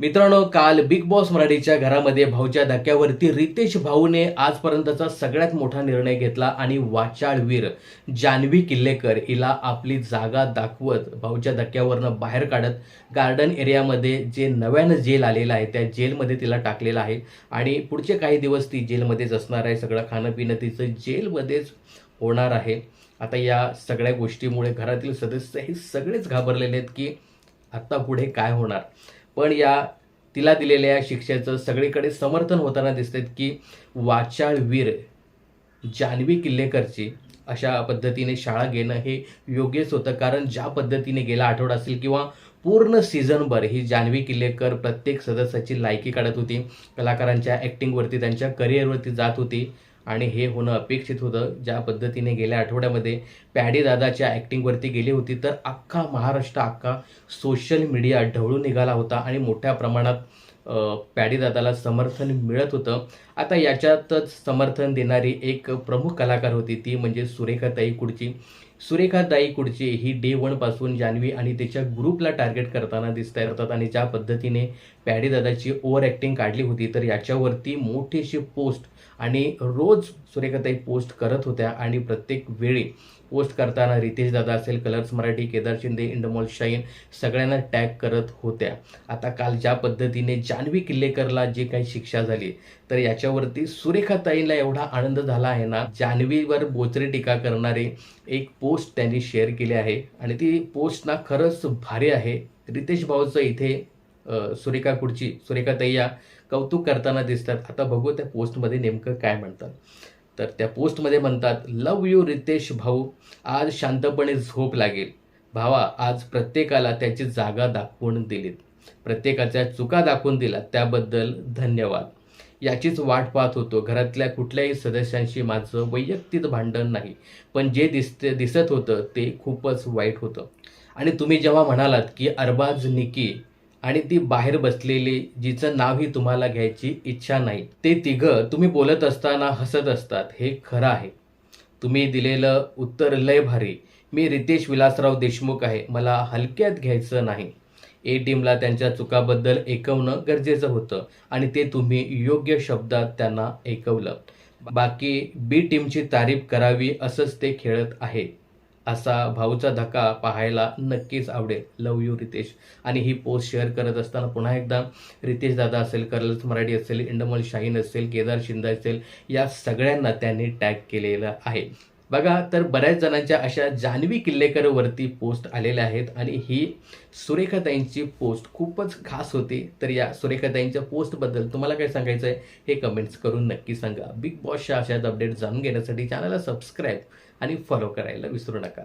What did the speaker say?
मित्रांनो काल big boss मराठीच्या घरामध्ये भाऊच्या धक्क्यावरती रितेश भाऊने आजपर्यंतचा सगळ्यात मोठा निर्णय घेतला आणि वाचाळवीर जान्हवी किल्लेकर हिला आपली जागा दाखवत भाऊच्या धक्क्यावरनं बाहेर काढत गार्डन एरियामध्ये जे नव्यानं जेल आलेलं आहे त्या जेलमध्ये तिला टाकलेलं आहे. आणि पुढचे काही दिवस ती जेलमध्येच असणार आहे. सगळं खाणं पिणं तिचं जेलमध्येच होणार आहे. आता या सगळ्या गोष्टीमुळे घरातील सदस्य हे सगळेच घाबरलेले आहेत की आत्ता पुढे काय होणार? पण या तिला दिलेल्या या शिक्षेचं सगळीकडे समर्थन होताना दिसतात की वाचाळवीर जान्हवी किल्लेकरची अशा पद्धतीने शाळा घेणं हे योग्यच होतं. कारण ज्या पद्धतीने गेला आठवडा असेल किंवा पूर्ण सीझनभर ही जान्हवी किल्लेकर प्रत्येक सदस्याची लायकी काढत होती. कलाकारांच्या ॲक्टिंगवरती त्यांच्या करिअरवरती जात होती. आणि हे होणं अपेक्षित होतं. ज्या पद्धतीने गेल्या आठवड्यामध्ये पॅडी दादाच्या ॲक्टिंगवरती गेली होती तर अख्खा महाराष्ट्र अख्खा सोशल मीडिया ढवळून निघाला होता आणि मोठ्या प्रमाणात पॅडीदादाला पॅडी दादाला समर्थन मिळत होतं. आता याच्यातच समर्थन देणारी एक प्रमुख कलाकार होती ती म्हणजे सुरेखाताई कुडची. सुरेखाताई कुडचे ही डे वनपासून जान्हवी आणि त्याच्या ग्रुपला टार्गेट करताना दिसत येतात आणि ज्या पद्धतीने पॅडी दादाची ओव्हर ॲक्टिंग काढली होती तर याच्यावरती मोठीशी पोस्ट आणि रोज सुरेखाताई पोस्ट करत होत्या आणि प्रत्येक वेळी पोस्ट करताना रितेश दादा असेल Colors Marathi Kedar Shinde Endemol Shine सगळ्यांना टॅग करत होत्या. आता काल ज्या पद्धतीने जान्हवी किल्लेकरला जे काही शिक्षा झाली तर याच्यावरती सुरेखाताईला एवढा आनंद झाला आहे ना जान्हवीवर बोचरी टीका करणारे एक पोस्ट त्यांनी शेअर केली आहे. आणि ती पोस्ट ना खरंच भारी आहे. रितेश भाऊचं इथे सुरेखा कुडची सुरेखाताई या कौतुक करताना दिसतात. आता बघू त्या पोस्टमध्ये नेमकं काय म्हणतात. तर त्या पोस्टमध्ये म्हणतात लव यू रितेश भाऊ आज शांतपणे झोप लागेल. भावा आज प्रत्येकाला त्याची जागा दाखवून दिलीत. प्रत्येकाच्या चुका दाखवून दिला त्याबद्दल धन्यवाद. याचीच वाट पाहत होतो. घरातल्या कुठल्याही सदस्यांशी माझं वैयक्तिक भांडण नाही. पण जे दिसते दिसत होतं ते खूपच वाईट होतं. आणि तुम्ही जेव्हा म्हणालात की अरबाज निकी आणि ती बाहेर बसलेली जिचं नावही तुम्हाला घ्यायची इच्छा नाही ते तिघं तुम्ही बोलत असताना हसत असतात. हे खरं आहे. तुम्ही दिलेलं उत्तर लय भारी. मी रितेश विलासराव देशमुख आहे. मला हलक्यात घ्यायचं नाही. ए टीमला त्यांच्या चुकाबद्दल ऐकवणं गरजेचं होतं आणि ते तुम्ही योग्य शब्दात त्यांना ऐकवलं. बाकी बी टीमची तारीफ करावी असंच ते खेळत आहे असा भाऊचा धक्का पाहायला नक्कीच आवडेल. Love you Ritesh. आणि ही पोस्ट शेअर करत असताना पुन्हा एकदा रितेश दादा असेल कर्लस मराठी असेल इंडमल शाहीन असेल केदार शिंदे असेल या सगळ्यांना त्यांनी टॅग केलेलं आहे. बघा तर बऱ्याच जणांच्या अशा जान्हवी किल्लेकरवरती पोस्ट आलेल्या आहेत आणि ही सुरेखाताईंची पोस्ट खूपच खास होती. तर या सुरेखाताईंच्या पोस्टबद्दल तुम्हाला काय सांगायचं आहे हे कमेंट्स करून नक्की सांगा. बिग बॉसच्या अशाच अपडेट जाणून घेण्यासाठी चॅनलला सबस्क्राईब आणि फॉलो करायला विसरू नका.